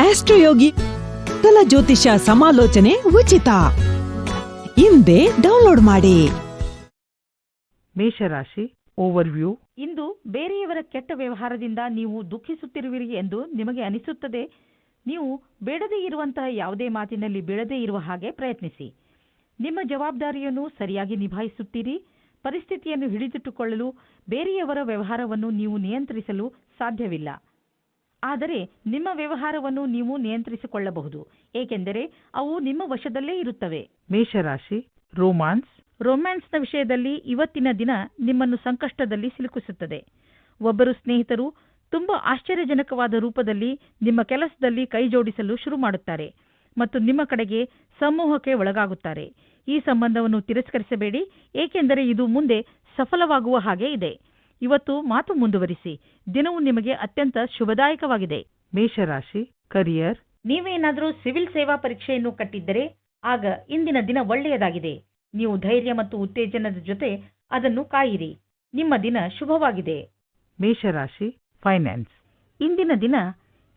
ಆಸ್ಟ್ರೋಯೋಗಿ ಕಲ ಜ್ಯೋತಿಷ ಸಮಾಲೋಚನೆ ಉಚಿತ. ಹಿಂದೆ ಡೌನ್ಲೋಡ್ ಮಾಡಿ. ಮೇಷರಾಶಿ ಓವರ್ವ್ಯೂ. ಇಂದು ಬೇರೆಯವರ ಕೆಟ್ಟ ವ್ಯವಹಾರದಿಂದ ನೀವು ದುಃಖಿಸುತ್ತಿರುವಿರಿ ಎಂದು ನಿಮಗೆ ಅನಿಸುತ್ತದೆ. ನೀವು ಬೇಡದೇ ಇರುವಂತಹ ಯಾವುದೇ ಮಾತಿನಲ್ಲಿ ಬೇಡದೇ ಇರುವ ಹಾಗೆ ಪ್ರಯತ್ನಿಸಿ. ನಿಮ್ಮ ಜವಾಬ್ದಾರಿಯನ್ನು ಸರಿಯಾಗಿ ನಿಭಾಯಿಸುತ್ತೀರಿ. ಪರಿಸ್ಥಿತಿಯನ್ನು ಹಿಡಿದಿಟ್ಟುಕೊಳ್ಳಲು ಬೇರೆಯವರ ವ್ಯವಹಾರವನ್ನು ನೀವು ನಿಯಂತ್ರಿಸಲು ಸಾಧ್ಯವಿಲ್ಲ. ಆದರೆ ನಿಮ್ಮ ವ್ಯವಹಾರವನ್ನು ನೀವು ನಿಯಂತ್ರಿಸಿಕೊಳ್ಳಬಹುದು ಏಕೆಂದರೆ ಅವು ನಿಮ್ಮ ವಶದಲ್ಲೇ ಇರುತ್ತವೆ. ಮೇಷರಾಶಿ ರೋಮಾನ್ಸ್. ರೊಮ್ಯಾನ್ಸ್ನ ವಿಷಯದಲ್ಲಿ ಇವತ್ತಿನ ದಿನ ನಿಮ್ಮನ್ನು ಸಂಕಷ್ಟದಲ್ಲಿ ಸಿಲುಕಿಸುತ್ತದೆ. ಒಬ್ಬರು ಸ್ನೇಹಿತರು ತುಂಬಾ ಆಶ್ಚರ್ಯಜನಕವಾದ ರೂಪದಲ್ಲಿ ನಿಮ್ಮ ಕೆಲಸದಲ್ಲಿ ಕೈಜೋಡಿಸಲು ಶುರು ಮಾಡುತ್ತಾರೆ ಮತ್ತು ನಿಮ್ಮ ಕಡೆಗೆ ಸಮೂಹಕ್ಕೆ ಒಳಗಾಗುತ್ತಾರೆ. ಈ ಸಂಬಂಧವನ್ನು ತಿರಸ್ಕರಿಸಬೇಡಿ ಏಕೆಂದರೆ ಇದು ಮುಂದೆ ಸಫಲವಾಗುವ ಹಾಗೆ ಇದೆ. ಇವತ್ತು ಮಾತು ಮುಂದುವರಿಸಿ. ದಿನವು ನಿಮಗೆ ಅತ್ಯಂತ ಶುಭದಾಯಕವಾಗಿದೆ. ಮೇಷರಾಶಿ ಕರಿಯರ್ ನೀವೇನಾದರೂ ಸಿವಿಲ್ ಸೇವಾ ಪರೀಕ್ಷೆಯನ್ನು ಕಟ್ಟಿದ್ದರೆ ಆಗ ಇಂದಿನ ದಿನ ಒಳ್ಳೆಯದಾಗಿದೆ. ನೀವು ಧೈರ್ಯ ಮತ್ತು ಉತ್ತೇಜನದ ಜೊತೆ ಅದನ್ನು ಕಾಯಿರಿ. ನಿಮ್ಮ ದಿನ ಶುಭವಾಗಿದೆ. ಮೇಷರಾಶಿ ಫೈನಾನ್ಸ್ ಇಂದಿನ ದಿನ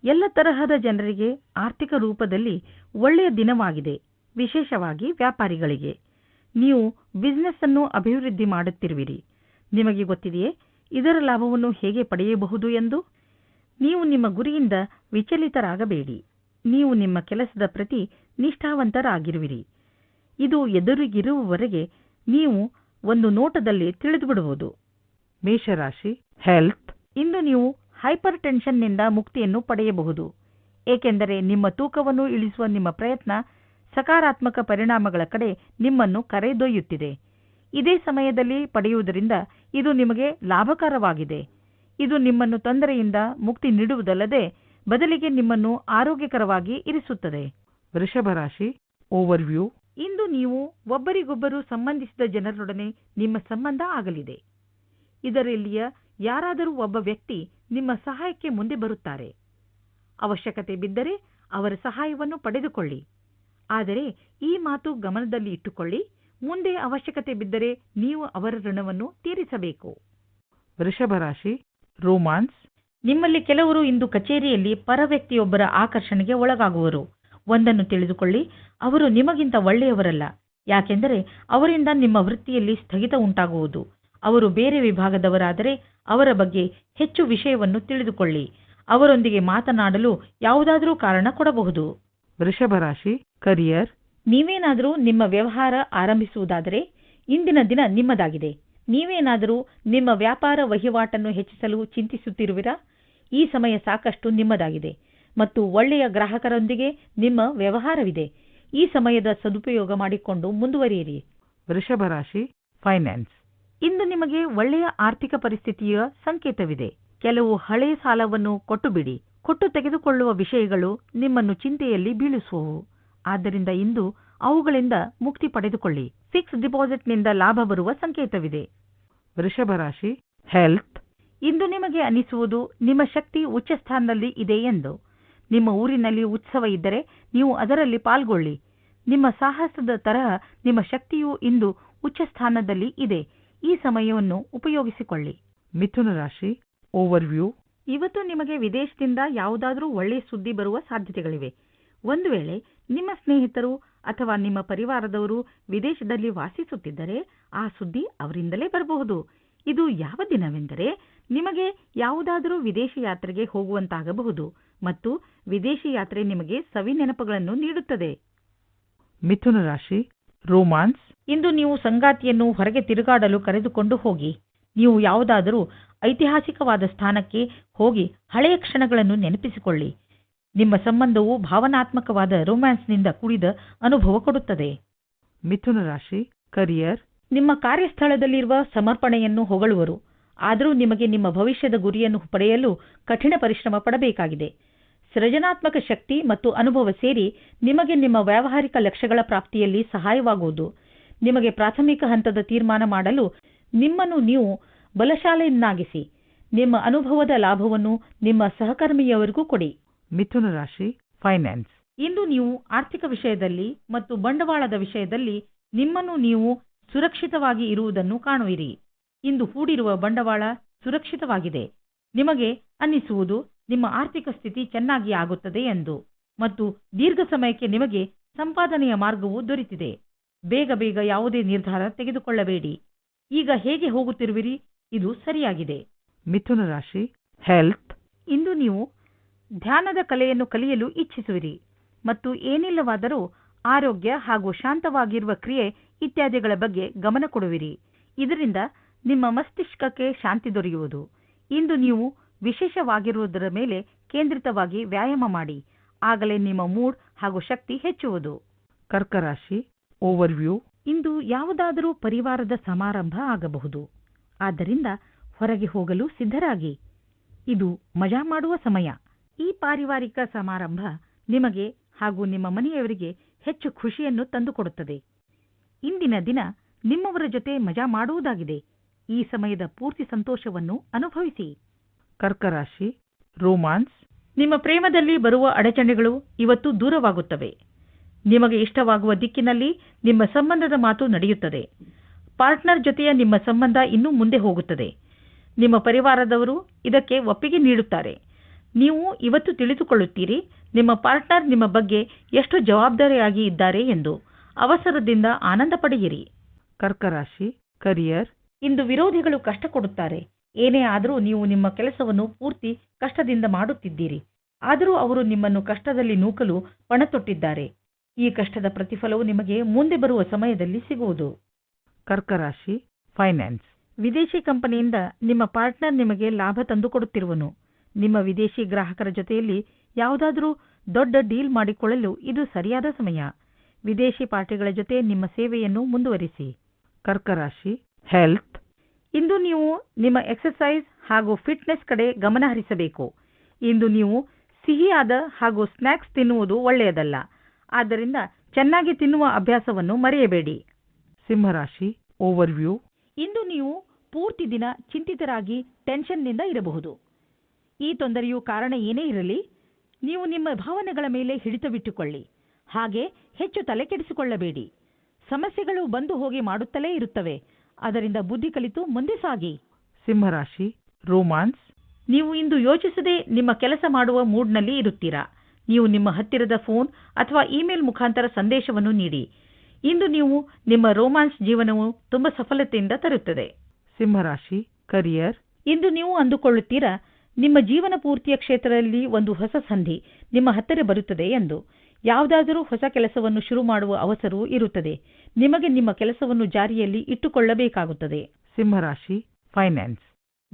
ಎಲ್ಲ ತರಹದ ಜನರಿಗೆ ಆರ್ಥಿಕ ರೂಪದಲ್ಲಿ ಒಳ್ಳೆಯ ದಿನವಾಗಿದೆ. ವಿಶೇಷವಾಗಿ ವ್ಯಾಪಾರಿಗಳಿಗೆ. ನೀವು ಬಿಸ್ನೆಸ್ ಅನ್ನು ಅಭಿವೃದ್ಧಿ ಮಾಡುತ್ತಿರುವಿರಿ. ನಿಮಗೆ ಗೊತ್ತಿದೆಯೇ? ಇದರ ಲಾಭವನ್ನು ಹೇಗೆ ಪಡೆಯಬಹುದು ಎಂದು? ನೀವು ನಿಮ್ಮ ಗುರಿಯಿಂದ ವಿಚಲಿತರಾಗಬೇಡಿ. ನೀವು ನಿಮ್ಮ ಕೆಲಸದ ಪ್ರತಿ ನಿಷ್ಠಾವಂತರಾಗಿರುವಿರಿ. ಇದು ಎದುರಿಗಿರುವವರೆಗೆ ನೀವು ಒಂದು ನೋಟದಲ್ಲಿ ತಿಳಿದುಬಿಡುವುದು. ಮೇಷರಾಶಿ ಹೆಲ್ತ್ ಇಂದು ನೀವು ಹೈಪರ್ ಟೆನ್ಷನ್ನಿಂದ ಮುಕ್ತಿಯನ್ನು ಪಡೆಯಬಹುದು. ಏಕೆಂದರೆ ನಿಮ್ಮ ತೂಕವನ್ನು ಇಳಿಸುವ ನಿಮ್ಮ ಪ್ರಯತ್ನ ಸಕಾರಾತ್ಮಕ ಪರಿಣಾಮಗಳ ಕಡೆ ನಿಮ್ಮನ್ನು ಕರೆದೊಯ್ಯುತ್ತಿದೆ. ಇದೇ ಸಮಯದಲ್ಲಿ ಪಡೆಯುವುದರಿಂದ ಇದು ನಿಮಗೆ ಲಾಭಕರವಾಗಿದೆ. ಇದು ನಿಮ್ಮನ್ನು ತೊಂದರೆಯಿಂದ ಮುಕ್ತಿ ನೀಡುವುದಲ್ಲದೆ ಬದಲಿಗೆ ನಿಮ್ಮನ್ನು ಆರೋಗ್ಯಕರವಾಗಿ ಇರಿಸುತ್ತದೆ. ವೃಷಭ ರಾಶಿ ಓವರ್ವ್ಯೂ ಇಂದು ನೀವು ಒಬ್ಬರಿಗೊಬ್ಬರು ಸಂಬಂಧಿಸಿದ ಜನರೊಡನೆ ನಿಮ್ಮ ಸಂಬಂಧ ಆಗಲಿದೆ. ಇದರಲ್ಲಿಯ ಯಾರಾದರೂ ಒಬ್ಬ ವ್ಯಕ್ತಿ ನಿಮ್ಮ ಸಹಾಯಕ್ಕೆ ಮುಂದೆ ಬರುತ್ತಾರೆ. ಅವಶ್ಯಕತೆ ಬಿದ್ದರೆ ಅವರ ಸಹಾಯವನ್ನು ಪಡೆದುಕೊಳ್ಳಿ. ಆದರೆ ಈ ಮಾತು ಗಮನದಲ್ಲಿ ಇಟ್ಟುಕೊಳ್ಳಿ ಮುಂದೆ ಅವಶ್ಯಕತೆ ಬಿದ್ದರೆ ನೀವು ಅವರ ಋಣವನ್ನು ತೀರಿಸಬೇಕು. ವೃಷಭ ರಾಶಿ ರೋಮಾನ್ಸ್. ನಿಮ್ಮಲ್ಲಿ ಕೆಲವರು ಇಂದು ಕಚೇರಿಯಲ್ಲಿ ಪರ ವ್ಯಕ್ತಿಯೊಬ್ಬರ ಆಕರ್ಷಣೆಗೆ ಒಳಗಾಗುವರು. ಒಂದನ್ನು ತಿಳಿದುಕೊಳ್ಳಿ ಅವರು ನಿಮಗಿಂತ ಒಳ್ಳೆಯವರಲ್ಲ. ಯಾಕೆಂದರೆ ಅವರಿಂದ ನಿಮ್ಮ ವೃತ್ತಿಯಲ್ಲಿ ಸ್ಥಗಿತ ಉಂಟಾಗುವುದು. ಅವರು ಬೇರೆ ವಿಭಾಗದವರಾದರೆ ಅವರ ಬಗ್ಗೆ ಹೆಚ್ಚು ವಿಷಯವನ್ನು ತಿಳಿದುಕೊಳ್ಳಿ. ಅವರೊಂದಿಗೆ ಮಾತನಾಡಲು ಯಾವುದಾದರೂ ಕಾರಣ ಕೊಡಬಹುದು. ವೃಷಭ ರಾಶಿ ಕರಿಯರ್. ನೀವೇನಾದರೂ ನಿಮ್ಮ ವ್ಯವಹಾರ ಆರಂಭಿಸುವುದಾದರೆ ಇಂದಿನ ದಿನ ನಿಮ್ಮದಾಗಿದೆ. ನೀವೇನಾದರೂ ನಿಮ್ಮ ವ್ಯಾಪಾರ ವಹಿವಾಟನ್ನು ಹೆಚ್ಚಿಸಲು ಚಿಂತಿಸುತ್ತಿರುವಿರಾ? ಈ ಸಮಯ ಸಾಕಷ್ಟು ನಿಮ್ಮದಾಗಿದೆ ಮತ್ತು ಒಳ್ಳೆಯ ಗ್ರಾಹಕರೊಂದಿಗೆ ನಿಮ್ಮ ವ್ಯವಹಾರವಿದೆ. ಈ ಸಮಯದ ಸದುಪಯೋಗ ಮಾಡಿಕೊಂಡು ಮುಂದುವರಿಯಿರಿ. ವೃಷಭ ರಾಶಿ, ಫೈನಾನ್ಸ್. ಇಂದು ನಿಮಗೆ ಒಳ್ಳೆಯ ಆರ್ಥಿಕ ಪರಿಸ್ಥಿತಿಯ ಸಂಕೇತವಿದೆ. ಕೆಲವು ಹಳೆಯ ಸಾಲವನ್ನು ಕೊಟ್ಟು ಬಿಡಿ ಕೊಟ್ಟು ತೆಗೆದುಕೊಳ್ಳುವ ವಿಷಯಗಳು ನಿಮ್ಮನ್ನು ಚಿಂತೆಯಲ್ಲಿ ಬೀಳಿಸುವವು. ಆದ್ದರಿಂದ ಇಂದು ಅವುಗಳಿಂದ ಮುಕ್ತಿ ಪಡೆದುಕೊಳ್ಳಿ. ಫಿಕ್ಸ್ ಡಿಪಾಸಿಟ್ನಿಂದ ಲಾಭ ಬರುವ ಸಂಕೇತವಿದೆ. ವೃಷಭ ರಾಶಿ ಹೆಲ್ತ್ ಇಂದು ನಿಮಗೆ ಅನಿಸುವುದು ನಿಮ್ಮ ಶಕ್ತಿ ಉಚ್ಚ ಸ್ಥಾನದಲ್ಲಿ ಇದೆ ಎಂದು. ನಿಮ್ಮ ಊರಿನಲ್ಲಿ ಉತ್ಸವ ಇದ್ದರೆ ನೀವು ಅದರಲ್ಲಿ ಪಾಲ್ಗೊಳ್ಳಿ. ನಿಮ್ಮ ಸಾಹಸದ ತರಹ ನಿಮ್ಮ ಶಕ್ತಿಯು ಇಂದು ಉಚ್ಚ ಸ್ಥಾನದಲ್ಲಿ ಇದೆ. ಈ ಸಮಯವನ್ನು ಉಪಯೋಗಿಸಿಕೊಳ್ಳಿ. ಮಿಥುನ ರಾಶಿ ಓವರ್ವ್ಯೂ ಇವತ್ತು ನಿಮಗೆ ವಿದೇಶದಿಂದ ಯಾವುದಾದರೂ ಒಳ್ಳೆಯ ಸುದ್ದಿ ಬರುವ ಸಾಧ್ಯತೆಗಳಿವೆ. ಒಂದು ವೇಳೆ ನಿಮ್ಮ ಸ್ನೇಹಿತರು ಅಥವಾ ನಿಮ್ಮ ಪರಿವಾರದವರು ವಿದೇಶದಲ್ಲಿ ವಾಸಿಸುತ್ತಿದ್ದರೆ ಆ ಸುದ್ದಿ ಅವರಿಂದಲೇ ಬರಬಹುದು. ಇದು ಯಾವ ದಿನವೆಂದರೆ ನಿಮಗೆ ಯಾವುದಾದರೂ ವಿದೇಶಿ ಯಾತ್ರೆಗೆ ಹೋಗುವಂತಾಗಬಹುದು ಮತ್ತು ವಿದೇಶಿ ಯಾತ್ರೆ ನಿಮಗೆ ಸವಿ ನೆನಪುಗಳನ್ನು ನೀಡುತ್ತದೆ. ಮಿಥುನ ರಾಶಿ ರೋಮಾನ್ಸ್. ಇಂದು ನೀವು ಸಂಗಾತಿಯನ್ನು ಹೊರಗೆ ತಿರುಗಾಡಲು ಕರೆದುಕೊಂಡು ಹೋಗಿ. ನೀವು ಯಾವುದಾದರೂ ಐತಿಹಾಸಿಕವಾದ ಸ್ಥಾನಕ್ಕೆ ಹೋಗಿ ಹಳೆಯ ಕ್ಷಣಗಳನ್ನು ನೆನಪಿಸಿಕೊಳ್ಳಿ. ನಿಮ್ಮ ಸಂಬಂಧವು ಭಾವನಾತ್ಮಕವಾದ ರೊಮ್ಯಾನ್ಸ್ನಿಂದ ಕೂಡಿದ ಅನುಭವ ಕೊಡುತ್ತದೆ. ಮಿಥುನ ರಾಶಿ ಕರಿಯರ್ ನಿಮ್ಮ ಕಾರ್ಯಸ್ಥಳದಲ್ಲಿರುವ ಸಮರ್ಪಣೆಯನ್ನು ಹೊಗಳುವರು. ಆದರೂ ನಿಮಗೆ ನಿಮ್ಮ ಭವಿಷ್ಯದ ಗುರಿಯನ್ನು ಪಡೆಯಲು ಕಠಿಣ ಪರಿಶ್ರಮ ಪಡಬೇಕಾಗಿದೆ. ಸೃಜನಾತ್ಮಕ ಶಕ್ತಿ ಮತ್ತು ಅನುಭವ ಸೇರಿ ನಿಮಗೆ ನಿಮ್ಮ ವ್ಯಾವಹಾರಿಕ ಲಕ್ಷ್ಯಗಳ ಪ್ರಾಪ್ತಿಯಲ್ಲಿ ಸಹಾಯವಾಗುವುದು. ನಿಮಗೆ ಪ್ರಾಥಮಿಕ ಹಂತದ ತೀರ್ಮಾನ ಮಾಡಲು ನಿಮ್ಮನ್ನು ನೀವು ಬಲಶಾಲೆಯನ್ನಾಗಿಸಿ. ನಿಮ್ಮ ಅನುಭವದ ಲಾಭವನ್ನು ನಿಮ್ಮ ಸಹಕರ್ಮಿಯವರಿಗೂ ಕೊಡಿ. ಮಿಥುನ ರಾಶಿ ಫೈನಾನ್ಸ್ ಇಂದು ನೀವು ಆರ್ಥಿಕ ವಿಷಯದಲ್ಲಿ ಮತ್ತು ಬಂಡವಾಳದ ವಿಷಯದಲ್ಲಿ ನಿಮ್ಮನ್ನು ನೀವು ಸುರಕ್ಷಿತವಾಗಿ ಇರುವುದನ್ನು ಕಾಣುವಿರಿ. ಇಂದು ಹೂಡಿರುವ ಬಂಡವಾಳ ಸುರಕ್ಷಿತವಾಗಿದೆ. ನಿಮಗೆ ಅನ್ನಿಸುವುದು ನಿಮ್ಮ ಆರ್ಥಿಕ ಸ್ಥಿತಿ ಚೆನ್ನಾಗಿ ಆಗುತ್ತದೆ ಎಂದು ಮತ್ತು ದೀರ್ಘ ಸಮಯಕ್ಕೆ ನಿಮಗೆ ಸಂಪಾದನೆಯ ಮಾರ್ಗವು ದೊರೆತಿದೆ. ಬೇಗ ಬೇಗ ಯಾವುದೇ ನಿರ್ಧಾರ ತೆಗೆದುಕೊಳ್ಳಬೇಡಿ. ಈಗ ಹೇಗೆ ಹೋಗುತ್ತಿರುವಿರಿ? ಇದು ಸರಿಯಾಗಿದೆ. ಮಿಥುನ ರಾಶಿ ಹೆಲ್ತ್ ಇಂದು ನೀವು ಧ್ಯಾನದ ಕಲೆಯನ್ನು ಕಲಿಯಲು ಇಚ್ಛಿಸುವಿರಿ ಮತ್ತು ಏನಿಲ್ಲವಾದರೂ ಆರೋಗ್ಯ ಹಾಗೂ ಶಾಂತವಾಗಿರುವ ಕ್ರಿಯೆ ಇತ್ಯಾದಿಗಳ ಬಗ್ಗೆ ಗಮನ ಕೊಡುವಿರಿ. ಇದರಿಂದ ನಿಮ್ಮ ಮಸ್ತಿಷ್ಕಕ್ಕೆ ಶಾಂತಿ ದೊರೆಯುವುದು. ಇಂದು ನೀವು ವಿಶೇಷವಾಗಿರುವುದರ ಮೇಲೆ ಕೇಂದ್ರಿತವಾಗಿ ವ್ಯಾಯಾಮ ಮಾಡಿ. ಆಗಲೇ ನಿಮ್ಮ ಮೂಡ್ ಹಾಗೂ ಶಕ್ತಿ ಹೆಚ್ಚುವುದು. ಕರ್ಕರಾಶಿ ಓವರ್ವ್ಯೂ. ಇಂದು ಯಾವುದಾದರೂ ಪರಿವಾರದ ಸಮಾರಂಭ ಆಗಬಹುದು. ಆದ್ದರಿಂದ ಹೊರಗೆ ಹೋಗಲು ಸಿದ್ಧರಾಗಿ. ಇದು ಮಜಾ ಮಾಡುವ ಸಮಯ. ಈ ಪಾರಿವಾರಿಕ ಸಮಾರಂಭ ನಿಮಗೆ ಹಾಗೂ ನಿಮ್ಮ ಮನೆಯವರಿಗೆ ಹೆಚ್ಚು ಖುಷಿಯನ್ನು ತಂದುಕೊಡುತ್ತದೆ. ಇಂದಿನ ದಿನ ನಿಮ್ಮವರ ಜೊತೆ ಮಜಾ ಮಾಡುವುದಾಗಿದೆ. ಈ ಸಮಯದ ಪೂರ್ತಿ ಸಂತೋಷವನ್ನು ಅನುಭವಿಸಿ. ಕರ್ಕರಾಶಿ, ರೋಮಾನ್ಸ್, ನಿಮ್ಮ ಪ್ರೇಮದಲ್ಲಿ ಬರುವ ಅಡಚಣೆಗಳು ಇವತ್ತು ದೂರವಾಗುತ್ತವೆ. ನಿಮಗೆ ಇಷ್ಟವಾಗುವ ದಿಕ್ಕಿನಲ್ಲಿ ನಿಮ್ಮ ಸಂಬಂಧದ ಮಾತು ನಡೆಯುತ್ತದೆ. ಪಾರ್ಟ್ನರ್ ಜೊತೆಯ ನಿಮ್ಮ ಸಂಬಂಧ ಇನ್ನೂ ಮುಂದೆ ಹೋಗುತ್ತದೆ. ನಿಮ್ಮ ಪರಿವಾರದವರು ಇದಕ್ಕೆ ಒಪ್ಪಿಗೆ ನೀಡುತ್ತಾರೆ. ನೀವು ಇವತ್ತು ತಿಳಿದುಕೊಳ್ಳುತ್ತೀರಿ ನಿಮ್ಮ ಪಾರ್ಟ್ನರ್ ನಿಮ್ಮ ಬಗ್ಗೆ ಎಷ್ಟು ಜವಾಬ್ದಾರಿಯಾಗಿ ಇದ್ದಾರೆ ಎಂದು. ಅವಸರದಿಂದ ಆನಂದ ಪಡೆಯಿರಿ. ಕರ್ಕರಾಶಿ ಕರಿಯರ್. ಇಂದು ವಿರೋಧಿಗಳು ಕಷ್ಟ ಕೊಡುತ್ತಾರೆ. ಏನೇ ಆದರೂ ನೀವು ನಿಮ್ಮ ಕೆಲಸವನ್ನು ಪೂರ್ತಿ ಕಷ್ಟದಿಂದ ಮಾಡುತ್ತಿದ್ದೀರಿ. ಆದರೂ ಅವರು ನಿಮ್ಮನ್ನು ಕಷ್ಟದಲ್ಲಿ ನೂಕಲು ಪಣತೊಟ್ಟಿದ್ದಾರೆ. ಈ ಕಷ್ಟದ ಪ್ರತಿಫಲವು ನಿಮಗೆ ಮುಂದೆ ಬರುವ ಸಮಯದಲ್ಲಿ ಸಿಗುವುದು. ಕರ್ಕರಾಶಿ ಫೈನಾನ್ಸ್. ವಿದೇಶಿ ಕಂಪನಿಯಿಂದ ನಿಮ್ಮ ಪಾರ್ಟ್ನರ್ ನಿಮಗೆ ಲಾಭ ತಂದುಕೊಡುತ್ತಿರುವನು. ನಿಮ್ಮ ವಿದೇಶಿ ಗ್ರಾಹಕರ ಜೊತೆಯಲ್ಲಿ ಯಾವುದಾದರೂ ದೊಡ್ಡ ಡೀಲ್ ಮಾಡಿಕೊಳ್ಳಲು ಇದು ಸರಿಯಾದ ಸಮಯ. ವಿದೇಶಿ ಪಾರ್ಟಿಗಳ ಜೊತೆ ನಿಮ್ಮ ಸೇವೆಯನ್ನು ಮುಂದುವರಿಸಿ. ಕರ್ಕರಾಶಿ ಹೆಲ್ತ್. ಇಂದು ನೀವು ನಿಮ್ಮ ಎಕ್ಸರ್ಸೈಸ್ ಹಾಗೂ ಫಿಟ್ನೆಸ್ ಕಡೆ ಗಮನ ಹರಿಸಬೇಕು. ಇಂದು ನೀವು ಸಿಹಿಯಾದ ಹಾಗೂ ಸ್ನ್ಯಾಕ್ಸ್ ತಿನ್ನುವುದು ಒಳ್ಳೆಯದಲ್ಲ. ಆದ್ದರಿಂದ ಚೆನ್ನಾಗಿ ತಿನ್ನುವ ಅಭ್ಯಾಸವನ್ನು ಮರೆಯಬೇಡಿ. ಸಿಂಹರಾಶಿ ಓವರ್ವ್ಯೂ. ಇಂದು ನೀವು ಪೂರ್ತಿ ದಿನ ಚಿಂತಿತರಾಗಿ ಟೆನ್ಷನ್ನಿಂದ ಇರಬಹುದು. ಈ ತೊಂದರೆಯು ಕಾರಣ ಏನೇ ಇರಲಿ ನೀವು ನಿಮ್ಮ ಭಾವನೆಗಳ ಮೇಲೆ ಹಿಡಿತವಿಟ್ಟುಕೊಳ್ಳಿ. ಹಾಗೆ ಹೆಚ್ಚು ತಲೆ ಕೆಡಿಸಿಕೊಳ್ಳಬೇಡಿ ಸಮಸ್ಯೆಗಳು ಬಂದು ಹೋಗಿ ಮಾಡುತ್ತಲೇ ಇರುತ್ತವೆ. ಅದರಿಂದ ಬುದ್ಧಿ ಕಲಿತು ಮುಂದೆ ಸಾಗಿ. ಸಿಂಹರಾಶಿ ರೋಮಾನ್ಸ್ ನೀವು ಇಂದು ಯೋಚಿಸದೆ ನಿಮ್ಮ ಕೆಲಸ ಮಾಡುವ ಮೂಡ್ನಲ್ಲಿ ಇರುತ್ತೀರಾ? ನೀವು ನಿಮ್ಮ ಹತ್ತಿರದ ಫೋನ್ ಅಥವಾ ಇಮೇಲ್ ಮುಖಾಂತರ ಸಂದೇಶವನ್ನು ನೀಡಿ. ಇಂದು ನೀವು ನಿಮ್ಮ ರೋಮಾನ್ಸ್ ಜೀವನವು ತುಂಬಾ ಸಫಲತೆಯಿಂದ ತರುತ್ತದೆ. ಸಿಂಹರಾಶಿ ಕರಿಯರ್. ಇಂದು ನೀವು ಅಂದುಕೊಳ್ಳುತ್ತೀರಾ? ನಿಮ್ಮ ಜೀವನ ಪೂರ್ತಿಯ ಕ್ಷೇತ್ರದಲ್ಲಿ ಒಂದು ಹೊಸ ಸಂಧಿ ನಿಮ್ಮ ಹತ್ತಿರ ಬರುತ್ತದೆ ಎಂದು. ಯಾವುದಾದರೂ ಹೊಸ ಕೆಲಸವನ್ನು ಶುರು ಮಾಡುವ ಅವಸರವೂ ಇರುತ್ತದೆ. ನಿಮಗೆ ನಿಮ್ಮ ಕೆಲಸವನ್ನು ಜಾರಿಯಲ್ಲಿ ಇಟ್ಟುಕೊಳ್ಳಬೇಕಾಗುತ್ತದೆ. ಸಿಂಹರಾಶಿ ಫೈನಾನ್ಸ್.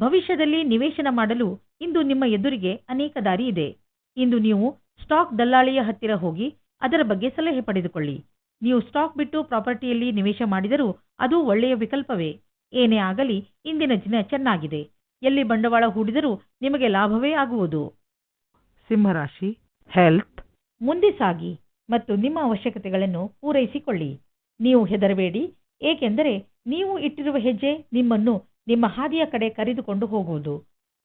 ಭವಿಷ್ಯದಲ್ಲಿ ನಿವೇಶನ ಮಾಡಲು ಇಂದು ನಿಮ್ಮ ಎದುರಿಗೆ ಅನೇಕ ದಾರಿ ಇದೆ. ಇಂದು ನೀವು ಸ್ಟಾಕ್ ದಲ್ಲಾಳಿಯ ಹತ್ತಿರ ಹೋಗಿ ಅದರ ಬಗ್ಗೆ ಸಲಹೆ ಪಡೆದುಕೊಳ್ಳಿ. ನೀವು ಸ್ಟಾಕ್ ಬಿಟ್ಟು ಪ್ರಾಪರ್ಟಿಯಲ್ಲಿ ನಿವೇಶ ಮಾಡಿದರೂ ಅದು ಒಳ್ಳೆಯ ವಿಕಲ್ಪವೇ. ಏನೇ ಆಗಲಿ ಇಂದಿನ ದಿನ ಚೆನ್ನಾಗಿದೆ. ಎಲ್ಲಿ ಬಂಡವಾಳ ಹೂಡಿದರೂ ನಿಮಗೆ ಲಾಭವೇ ಆಗುವುದು. ಸಿಂಹರಾಶಿ ಹೆಲ್ತ್ ಮುಂದೆ ಸಾಗಿ ಮತ್ತು ನಿಮ್ಮ ಅವಶ್ಯಕತೆಗಳನ್ನು ಪೂರೈಸಿಕೊಳ್ಳಿ. ನೀವು ಹೆದರಬೇಡಿ ಏಕೆಂದರೆ ನೀವು ಇಟ್ಟಿರುವ ಹೆಜ್ಜೆ ನಿಮ್ಮನ್ನು ನಿಮ್ಮ ಹಾದಿಯ ಕಡೆ ಕರೆದುಕೊಂಡು ಹೋಗುವುದು.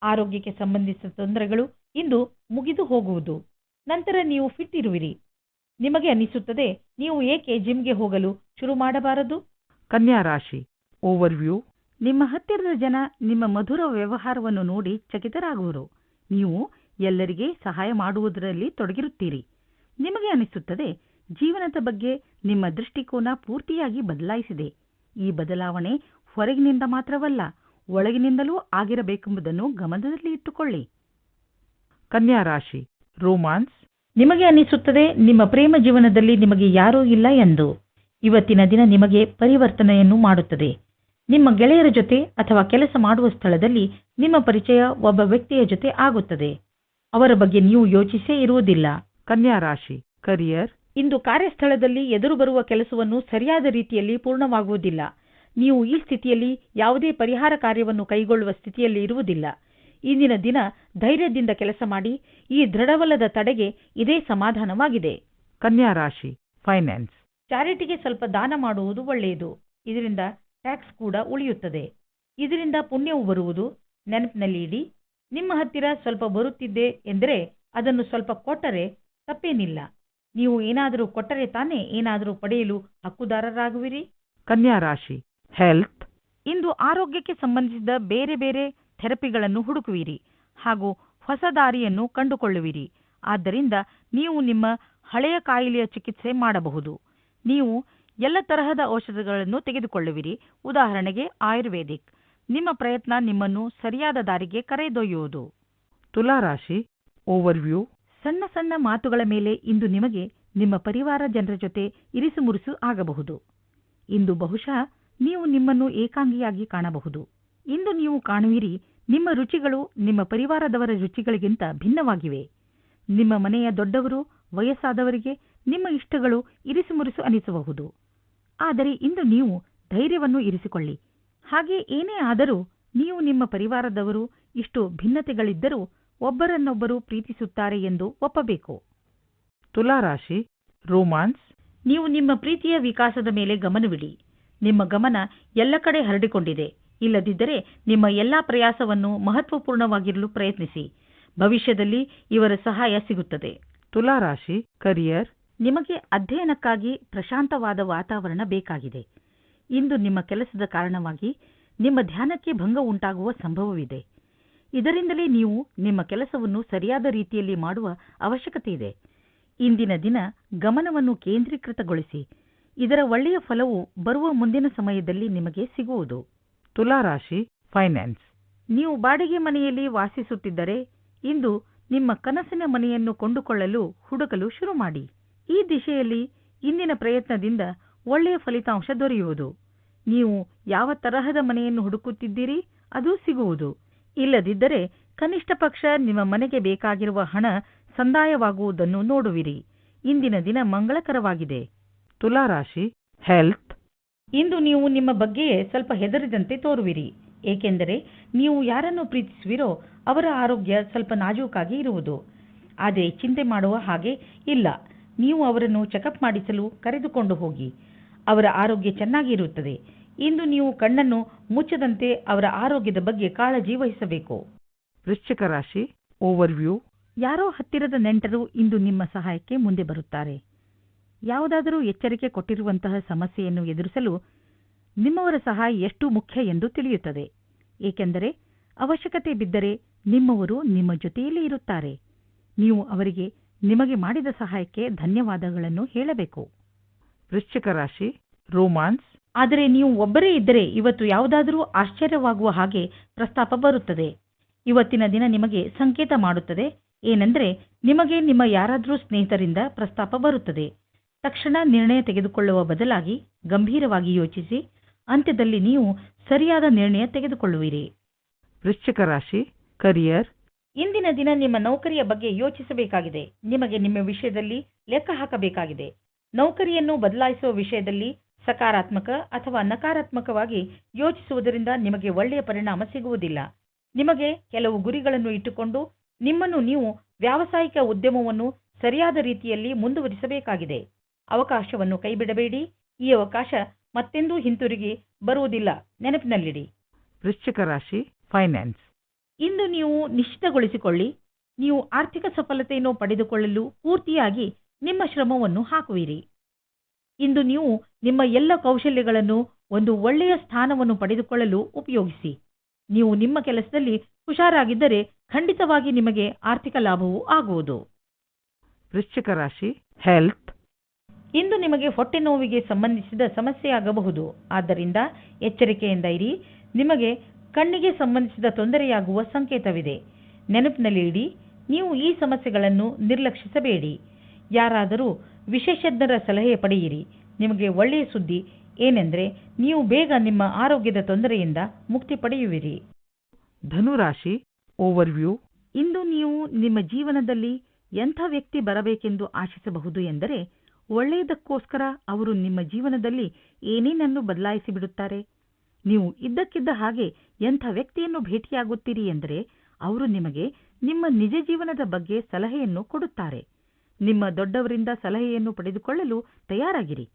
ಆರೋಗ್ಯಕ್ಕೆ ಸಂಬಂಧಿಸಿದ ತೊಂದರೆಗಳು ಇಂದು ಮುಗಿದು ಹೋಗುವುದು. ನಂತರ ನೀವು ಫಿಟ್ ಇರುವಿರಿ. ನಿಮಗೆ ಅನಿಸುತ್ತದೆ ನೀವು ಏಕೆ ಜಿಮ್ಗೆ ಹೋಗಲು ಶುರು ಮಾಡಬಾರದು? ಕನ್ಯಾ ರಾಶಿ ಓವರ್ವ್ಯೂ ನಿಮ್ಮ ಹತ್ತಿರದ ಜನ ನಿಮ್ಮ ಮಧುರ ವ್ಯವಹಾರವನ್ನು ನೋಡಿ ಚಕಿತರಾಗುವರು. ನೀವು ಎಲ್ಲರಿಗೆ ಸಹಾಯ ಮಾಡುವುದರಲ್ಲಿ ತೊಡಗಿರುತ್ತೀರಿ. ನಿಮಗೆ ಅನಿಸುತ್ತದೆ ಜೀವನದ ಬಗ್ಗೆ ನಿಮ್ಮ ದೃಷ್ಟಿಕೋನ ಪೂರ್ತಿಯಾಗಿ ಬದಲಾಯಿಸಿದೆ. ಈ ಬದಲಾವಣೆ ಹೊರಗಿನಿಂದ ಮಾತ್ರವಲ್ಲ ಒಳಗಿನಿಂದಲೂ ಆಗಿರಬೇಕೆಂಬುದನ್ನು ಗಮನದಲ್ಲಿ ಇಟ್ಟುಕೊಳ್ಳಿ. ಕನ್ಯಾ ರಾಶಿ ರೋಮಾನ್ಸ್. ನಿಮಗೆ ಅನಿಸುತ್ತದೆ ನಿಮ್ಮ ಪ್ರೇಮ ಜೀವನದಲ್ಲಿ ನಿಮಗೆ ಯಾರೂ ಇಲ್ಲ ಎಂದು. ಇವತ್ತಿನ ದಿನ ನಿಮಗೆ ಪರಿವರ್ತನೆಯನ್ನು ಮಾಡುತ್ತದೆ. ನಿಮ್ಮ ಗೆಳೆಯರ ಜೊತೆ ಅಥವಾ ಕೆಲಸ ಮಾಡುವ ಸ್ಥಳದಲ್ಲಿ ನಿಮ್ಮ ಪರಿಚಯ ಒಬ್ಬ ವ್ಯಕ್ತಿಯ ಜೊತೆ ಆಗುತ್ತದೆ. ಅವರ ಬಗ್ಗೆ ನೀವು ಯೋಚಿಸೇ ಇರುವುದಿಲ್ಲ. ಕನ್ಯಾ ರಾಶಿ ಕರಿಯರ್ ಇಂದು ಕಾರ್ಯಸ್ಥಳದಲ್ಲಿ ಎದುರು ಬರುವ ಕೆಲಸವನ್ನು ಸರಿಯಾದ ರೀತಿಯಲ್ಲಿ ಪೂರ್ಣವಾಗುವುದಿಲ್ಲ. ನೀವು ಈ ಸ್ಥಿತಿಯಲ್ಲಿ ಯಾವುದೇ ಪರಿಹಾರ ಕಾರ್ಯವನ್ನು ಕೈಗೊಳ್ಳುವ ಸ್ಥಿತಿಯಲ್ಲಿ ಇರುವುದಿಲ್ಲ. ಇಂದಿನ ದಿನ ಧೈರ್ಯದಿಂದ ಕೆಲಸ ಮಾಡಿ ಈ ದೃಢವಲ್ಲದ ತಡೆಗೆ ಇದೇ ಸಮಾಧಾನವಾಗಿದೆ. ಕನ್ಯಾ ರಾಶಿ ಫೈನಾನ್ಸ್ ಚಾರಿಟಿಗೆ ಸ್ವಲ್ಪ ದಾನ ಮಾಡುವುದು ಒಳ್ಳೆಯದು. ಇದರಿಂದ ಟ್ಯಾಕ್ಸ್ ಕೂಡ ಉಳಿಯುತ್ತದೆ. ಇದರಿಂದ ಪುಣ್ಯವು ಬರುವುದು. ನೆನಪಿನಲ್ಲಿ ಇಡಿ ನಿಮ್ಮ ಹತ್ತಿರ ಸ್ವಲ್ಪ ಬರುತ್ತಿದ್ದೆ ಎಂದರೆ ಅದನ್ನು ಸ್ವಲ್ಪ ಕೊಟ್ಟರೆ ತಪ್ಪೇನಿಲ್ಲ. ನೀವು ಏನಾದರೂ ಕೊಟ್ಟರೆ ತಾನೇ ಏನಾದರೂ ಪಡೆಯಲು ಹಕ್ಕುದಾರರಾಗುವಿರಿ. ಕನ್ಯಾ ರಾಶಿ ಹೆಲ್ತ್ ಇಂದು ಆರೋಗ್ಯಕ್ಕೆ ಸಂಬಂಧಿಸಿದ ಬೇರೆ ಬೇರೆ ಥೆರಪಿಗಳನ್ನು ಹುಡುಕುವಿರಿ ಹಾಗೂ ಹೊಸ ದಾರಿಯನ್ನು ಕಂಡುಕೊಳ್ಳುವಿರಿ. ಆದ್ದರಿಂದ ನೀವು ನಿಮ್ಮ ಹಳೆಯ ಕಾಯಿಲೆಯ ಚಿಕಿತ್ಸೆ ಮಾಡಬಹುದು. ನೀವು ಎಲ್ಲ ತರಹದ ಔಷಧಗಳನ್ನು ತೆಗೆದುಕೊಳ್ಳುವಿರಿ. ಉದಾಹರಣೆಗೆ ಆಯುರ್ವೇದಿಕ್. ನಿಮ್ಮ ಪ್ರಯತ್ನ ನಿಮ್ಮನ್ನು ಸರಿಯಾದ ದಾರಿಗೆ ಕರೆದೊಯ್ಯುವುದು. ತುಲಾರಾಶಿ ಓವರ್ವ್ಯೂ. ಸಣ್ಣ ಸಣ್ಣ ಮಾತುಗಳ ಮೇಲೆ ಇಂದು ನಿಮಗೆ ನಿಮ್ಮ ಪರಿವಾರ ಜನರ ಜೊತೆ ಇರಿಸುಮುರುಸು ಆಗಬಹುದು. ಇಂದು ಬಹುಶಃ ನೀವು ನಿಮ್ಮನ್ನು ಏಕಾಂಗಿಯಾಗಿ ಕಾಣಬಹುದು. ಇಂದು ನೀವು ಕಾಣುವಿರಿ ನಿಮ್ಮ ರುಚಿಗಳು ನಿಮ್ಮ ಪರಿವಾರದವರ ರುಚಿಗಳಿಗಿಂತ ಭಿನ್ನವಾಗಿವೆ. ನಿಮ್ಮ ಮನೆಯ ದೊಡ್ಡವರು ವಯಸ್ಸಾದವರಿಗೆ ನಿಮ್ಮ ಇಷ್ಟಗಳು ಇರಿಸುಮುರುಸು ಅನಿಸಬಹುದು. ಆದರೆ ಇಂದು ನೀವು ಧೈರ್ಯವನ್ನು ಇರಿಸಿಕೊಳ್ಳಿ. ಹಾಗೆ ಏನೇ ಆದರೂ ನೀವು ನಿಮ್ಮ ಪರಿವಾರದವರು ಇಷ್ಟು ಭಿನ್ನತೆಗಳಿದ್ದರೂ ಒಬ್ಬರನ್ನೊಬ್ಬರು ಪ್ರೀತಿಸುತ್ತಾರೆ ಎಂದು ಒಪ್ಪಬೇಕು. ತುಲಾ ರಾಶಿ ರೋಮಾನ್ಸ್. ನೀವು ನಿಮ್ಮ ಪ್ರೀತಿಯ ವಿಕಾಸದ ಮೇಲೆ ಗಮನವಿಡಿ. ನಿಮ್ಮ ಗಮನ ಎಲ್ಲ ಕಡೆ ಹರಡಿಕೊಂಡಿದೆ. ಇಲ್ಲದಿದ್ದರೆ ನಿಮ್ಮ ಎಲ್ಲಾ ಪ್ರಯಾಸವನ್ನು ಮಹತ್ವಪೂರ್ಣವಾಗಿರಲು ಪ್ರಯತ್ನಿಸಿ. ಭವಿಷ್ಯದಲ್ಲಿ ಇವರ ಸಹಾಯ ಸಿಗುತ್ತದೆ. ತುಲಾ ರಾಶಿ ಕರಿಯರ್. ನಿಮಗೆ ಅಧ್ಯಯನಕ್ಕಾಗಿ ಪ್ರಶಾಂತವಾದ ವಾತಾವರಣ ಬೇಕಾಗಿದೆ. ಇಂದು ನಿಮ್ಮ ಕೆಲಸದ ಕಾರಣವಾಗಿ ನಿಮ್ಮ ಧ್ಯಾನಕ್ಕೆ ಭಂಗ ಉಂಟಾಗುವ ಸಂಭವವಿದೆ. ಇದರಿಂದಲೇ ನೀವು ನಿಮ್ಮ ಕೆಲಸವನ್ನು ಸರಿಯಾದ ರೀತಿಯಲ್ಲಿ ಮಾಡುವ ಅವಶ್ಯಕತೆ ಇದೆ. ಇಂದಿನ ದಿನ ಗಮನವನ್ನು ಕೇಂದ್ರೀಕೃತಗೊಳಿಸಿ ಇದರ ಒಳ್ಳೆಯ ಫಲವು ಬರುವ ಮುಂದಿನ ಸಮಯದಲ್ಲಿ ನಿಮಗೆ ಸಿಗುವುದು. ತುಲಾ ರಾಶಿ ಫೈನಾನ್ಸ್. ನೀವು ಬಾಡಿಗೆ ಮನೆಯಲ್ಲಿ ವಾಸಿಸುತ್ತಿದ್ದರೆ ಇಂದು ನಿಮ್ಮ ಕನಸಿನ ಮನೆಯನ್ನು ಕೊಂಡುಕೊಳ್ಳಲು ಹುಡುಕಲು ಶುರು ಮಾಡಿ. ಈ ದಿಶೆಯಲ್ಲಿ ಇಂದಿನ ಪ್ರಯತ್ನದಿಂದ ಒಳ್ಳೆಯ ಫಲಿತಾಂಶ ದೊರೆಯುವುದು. ನೀವು ಯಾವ ತರಹದ ಮನೆಯನ್ನು ಹುಡುಕುತ್ತಿದ್ದೀರಿ ಅದು ಸಿಗುವುದು. ಇಲ್ಲದಿದ್ದರೆ ಕನಿಷ್ಠ ಪಕ್ಷ ನಿಮ್ಮ ಮನೆಗೆ ಬೇಕಾಗಿರುವ ಹಣ ಸಂದಾಯವಾಗುವುದನ್ನು ನೋಡುವಿರಿ. ಇಂದಿನ ದಿನ ಮಂಗಳಕರವಾಗಿದೆ. ತುಲಾ ರಾಶಿ ಹೆಲ್ತ್ ಇಂದು ನೀವು ನಿಮ್ಮ ಬಗ್ಗೆಯೇ ಸ್ವಲ್ಪ ಹೆದರಿದಂತೆ ತೋರುವಿರಿ. ಏಕೆಂದರೆ ನೀವು ಯಾರನ್ನು ಪ್ರೀತಿಸುವಿರೋ ಅವರ ಆರೋಗ್ಯ ಸ್ವಲ್ಪ ನಾಜೂಕಾಗಿ ಇರುವುದು. ಆದರೆ ಚಿಂತೆ ಮಾಡುವ ಹಾಗೆ ಇಲ್ಲ. ನೀವು ಅವರನ್ನು ಚೆಕಪ್ ಮಾಡಿಸಲು ಕರೆದುಕೊಂಡು ಹೋಗಿ. ಅವರ ಆರೋಗ್ಯ ಚೆನ್ನಾಗಿ ಇರುತ್ತದೆ. ಇಂದು ನೀವು ಕಣ್ಣನ್ನು ಮುಚ್ಚದಂತೆ ಅವರ ಆರೋಗ್ಯದ ಬಗ್ಗೆ ಕಾಳಜಿ ವಹಿಸಬೇಕು. ವೃಶ್ಚಿಕ ರಾಶಿ ಓವರ್ವ್ಯೂ ಯಾರೋ ಹತ್ತಿರದ ನೆಂಟರು ಇಂದು ನಿಮ್ಮ ಸಹಾಯಕ್ಕೆ ಮುಂದೆ ಬರುತ್ತಾರೆ. ಯಾವುದಾದರೂ ಎಚ್ಚರಿಕೆ ಕೊಟ್ಟಿರುವಂತಹ ಸಮಸ್ಯೆಯನ್ನು ಎದುರಿಸಲು ನಿಮ್ಮವರ ಸಹಾಯ ಎಷ್ಟು ಮುಖ್ಯ ಎಂದು ತಿಳಿಯುತ್ತದೆ. ಏಕೆಂದರೆ ಅವಶ್ಯಕತೆ ಬಿದ್ದರೆ ನಿಮ್ಮವರು ನಿಮ್ಮ ಜೊತೆಯಲ್ಲಿ ಇರುತ್ತಾರೆ. ನೀವು ಅವರಿಗೆ ನಿಮಗೆ ಮಾಡಿದ ಸಹಾಯಕ್ಕೆ ಧನ್ಯವಾದಗಳನ್ನು ಹೇಳಬೇಕು. ವೃಶ್ಚಿಕ ರಾಶಿ ರೋಮಾನ್ಸ್. ಆದರೆ ನೀವು ಒಬ್ಬರೇ ಇದ್ದರೆ ಇವತ್ತು ಯಾವುದಾದರೂ ಆಶ್ಚರ್ಯವಾಗುವ ಹಾಗೆ ಪ್ರಸ್ತಾಪ ಬರುತ್ತದೆ. ಇವತ್ತಿನ ದಿನ ನಿಮಗೆ ಸಂಕೇತ ಮಾಡುತ್ತದೆ. ಏನೆಂದರೆ ನಿಮಗೆ ನಿಮ್ಮ ಯಾರಾದರೂ ಸ್ನೇಹಿತರಿಂದ ಪ್ರಸ್ತಾಪ ಬರುತ್ತದೆ. ತಕ್ಷಣ ನಿರ್ಣಯ ತೆಗೆದುಕೊಳ್ಳುವ ಬದಲಾಗಿ ಗಂಭೀರವಾಗಿ ಯೋಚಿಸಿ ಅಂತ್ಯದಲ್ಲಿ ನೀವು ಸರಿಯಾದ ನಿರ್ಣಯ ತೆಗೆದುಕೊಳ್ಳುವಿರಿ. ವೃಶ್ಚಿಕ ರಾಶಿ ಕರಿಯರ್ ಇಂದಿನ ದಿನ ನಿಮ್ಮ ನೌಕರಿಯ ಬಗ್ಗೆ ಯೋಚಿಸಬೇಕಾಗಿದೆ. ನಿಮಗೆ ನಿಮ್ಮ ವಿಷಯದಲ್ಲಿ ಲೆಕ್ಕ ಹಾಕಬೇಕಾಗಿದೆ. ನೌಕರಿಯನ್ನು ಬದಲಾಯಿಸುವ ವಿಷಯದಲ್ಲಿ ಸಕಾರಾತ್ಮಕ ಅಥವಾ ನಕಾರಾತ್ಮಕವಾಗಿ ಯೋಚಿಸುವುದರಿಂದ ನಿಮಗೆ ಒಳ್ಳೆಯ ಪರಿಣಾಮ ಸಿಗುವುದಿಲ್ಲ. ನಿಮಗೆ ಕೆಲವು ಗುರಿಗಳನ್ನು ಇಟ್ಟುಕೊಂಡು ನಿಮ್ಮನ್ನು ನೀವು ವ್ಯಾವಸಾಯಿಕ ಉದ್ಯಮವನ್ನು ಸರಿಯಾದ ರೀತಿಯಲ್ಲಿ ಮುಂದುವರಿಸಬೇಕಾಗಿದೆ. ಅವಕಾಶವನ್ನು ಕೈಬಿಡಬೇಡಿ. ಈ ಅವಕಾಶ ಮತ್ತೆಂದೂ ಹಿಂತಿರುಗಿ ಬರುವುದಿಲ್ಲ. ನೆನಪಿನಲ್ಲಿಡಿ. ವೃಶ್ಚಿಕ ರಾಶಿ ಫೈನಾನ್ಸ್ ಇಂದು ನೀವು ನಿಶ್ಚಿತಗೊಳಿಸಿಕೊಳ್ಳಿ ನೀವು ಆರ್ಥಿಕ ಸಫಲತೆಯನ್ನು ಪಡೆದುಕೊಳ್ಳಲು ಪೂರ್ತಿಯಾಗಿ ನಿಮ್ಮ ಶ್ರಮವನ್ನು ಹಾಕುವಿರಿ. ಇಂದು ನೀವು ನಿಮ್ಮ ಎಲ್ಲ ಕೌಶಲ್ಯಗಳನ್ನು ಒಂದು ಒಳ್ಳೆಯ ಸ್ಥಾನವನ್ನು ಪಡೆದುಕೊಳ್ಳಲು ಉಪಯೋಗಿಸಿ. ನೀವು ನಿಮ್ಮ ಕೆಲಸದಲ್ಲಿ ಹುಷಾರಾಗಿದ್ದರೆ ಖಂಡಿತವಾಗಿ ನಿಮಗೆ ಆರ್ಥಿಕ ಲಾಭವೂ ಆಗುವುದು. ವೃಶ್ಚಿಕ ರಾಶಿ ಹೆಲ್ತ್ ಇಂದು ನಿಮಗೆ ಹೊಟ್ಟೆ ನೋವಿಗೆ ಸಂಬಂಧಿಸಿದ ಸಮಸ್ಯೆಯಾಗಬಹುದು ಆದ್ದರಿಂದ ಎಚ್ಚರಿಕೆಯಿಂದ ಇರಿ. ನಿಮಗೆ ಕಣ್ಣಿಗೆ ಸಂಬಂಧಿಸಿದ ತೊಂದರೆಯಾಗುವ ಸಂಕೇತವಿದೆ. ನೆನಪಿನಲ್ಲಿ ಇಡಿ, ನೀವು ಈ ಸಮಸ್ಯೆಗಳನ್ನು ನಿರ್ಲಕ್ಷಿಸಬೇಡಿ. ಯಾರಾದರೂ ವಿಶೇಷಜ್ಞರ ಸಲಹೆ ಪಡೆಯಿರಿ. ನಿಮಗೆ ಒಳ್ಳೆಯ ಸುದ್ದಿ ಏನೆಂದರೆ, ನೀವು ಬೇಗ ನಿಮ್ಮ ಆರೋಗ್ಯದ ತೊಂದರೆಯಿಂದ ಮುಕ್ತಿ ಪಡೆಯುವಿರಿ. ಧನುರಾಶಿ, ಓವರ್ವ್ಯೂ. ಇಂದು ನೀವು ನಿಮ್ಮ ಜೀವನದಲ್ಲಿ ಎಂಥ ವ್ಯಕ್ತಿ ಬರಬೇಕೆಂದು ಆಶಿಸಬಹುದು ಎಂದರೆ, ಒಳ್ಳೆಯದಕ್ಕೋಸ್ಕರ ಅವರು ನಿಮ್ಮ ಜೀವನದಲ್ಲಿ ಏನೇನನ್ನು ಬದಲಾಯಿಸಿ ಬಿಡುತ್ತಾರೆ ನೀವು ಇದ್ದಕ್ಕಿದ್ದ ಹಾಗೆ ಎಂಥ ವ್ಯಕ್ತಿಯನ್ನು ಭೇಟಿಯಾಗುತ್ತೀರಿ ಎಂದರೆ ಅವರು ನಿಮಗೆ ನಿಮ್ಮ ನಿಜ ಜೀವನದ ಬಗ್ಗೆ ಸಲಹೆಯನ್ನು ಕೊಡುತ್ತಾರೆ. ನಿಮ್ಮ ದೊಡ್ಡವರಿಂದ ಸಲಹೆಯನ್ನು ಪಡೆದುಕೊಳ್ಳಲು ತಯಾರಾಗಿರಿ.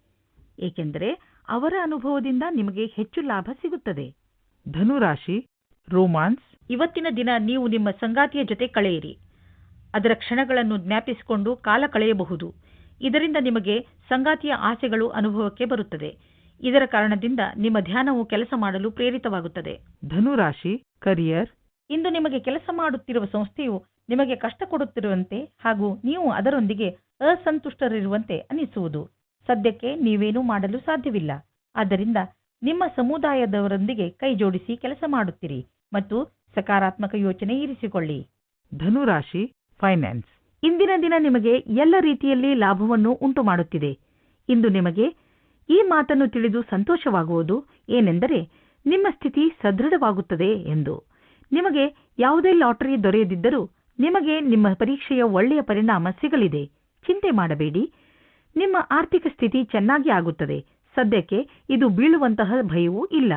ಏಕೆಂದರೆ ಅವರ ಅನುಭವದಿಂದ ನಿಮಗೆ ಹೆಚ್ಚು ಲಾಭ ಸಿಗುತ್ತದೆ. ಧನುರಾಶಿ ರೋಮಾನ್ಸ್. ಇವತ್ತಿನ ದಿನ ನೀವು ನಿಮ್ಮ ಸಂಗಾತಿಯ ಜೊತೆ ಕಳೆಯಿರಿ. ಅದರ ಕ್ಷಣಗಳನ್ನು ಜ್ಞಾಪಿಸಿಕೊಂಡು ಕಾಲ ಕಳೆಯಬಹುದು. ಇದರಿಂದ ನಿಮಗೆ ಸಂಗಾತಿಯ ಆಸೆಗಳು ಅನುಭವಕ್ಕೆ ಬರುತ್ತದೆ. ಇದರ ಕಾರಣದಿಂದ ನಿಮ್ಮ ಧ್ಯಾನವು ಕೆಲಸ ಮಾಡಲು ಪ್ರೇರಿತವಾಗುತ್ತದೆ. ಧನುರಾಶಿ ಕರಿಯರ್ ಇಂದು ನಿಮಗೆ ಕೆಲಸ ಮಾಡುತ್ತಿರುವ ಸಂಸ್ಥೆಯು ನಿಮಗೆ ಕಷ್ಟ ಕೊಡುತ್ತಿರುವಂತೆ ಹಾಗೂ ನೀವು ಅದರೊಂದಿಗೆ ಅಸಂತುಷ್ಟರಿರುವಂತೆ ಅನಿಸುವುದು ಸದ್ಯಕ್ಕೆ ನೀವೇನೂ ಮಾಡಲು ಸಾಧ್ಯವಿಲ್ಲ. ಆದ್ದರಿಂದ ನಿಮ್ಮ ಸಮುದಾಯದವರೊಂದಿಗೆ ಕೈಜೋಡಿಸಿ ಕೆಲಸ ಮಾಡುತ್ತಿರಿ ಮತ್ತು ಸಕಾರಾತ್ಮಕ ಯೋಚನೆ ಇರಿಸಿಕೊಳ್ಳಿ. ಧನುರಾಶಿ ಫೈನಾನ್ಸ್ ಇಂದಿನ ದಿನ ನಿಮಗೆ ಎಲ್ಲ ರೀತಿಯಲ್ಲಿ ಲಾಭವನ್ನು ಉಂಟು ಮಾಡುತ್ತಿದೆ ಇಂದು ನಿಮಗೆ ಈ ಮಾತನ್ನು ತಿಳಿದು ಸಂತೋಷವಾಗುವುದು ಏನೆಂದರೆ ನಿಮ್ಮ ಸ್ಥಿತಿ ಸದೃಢವಾಗುತ್ತದೆ ಎಂದು. ನಿಮಗೆ ಯಾವುದೇ ಲಾಟರಿ ದೊರೆಯದಿದ್ದರೂ ನಿಮಗೆ ನಿಮ್ಮ ಪರೀಕ್ಷೆಯ ಒಳ್ಳೆಯ ಪರಿಣಾಮ ಸಿಗಲಿದೆ. ಚಿಂತೆ ಮಾಡಬೇಡಿ. ನಿಮ್ಮ ಆರ್ಥಿಕ ಸ್ಥಿತಿ ಚೆನ್ನಾಗಿ ಆಗುತ್ತದೆ. ಸದ್ಯಕ್ಕೆ ಇದು ಬೀಳುವಂತಹ ಭಯವೂ ಇಲ್ಲ.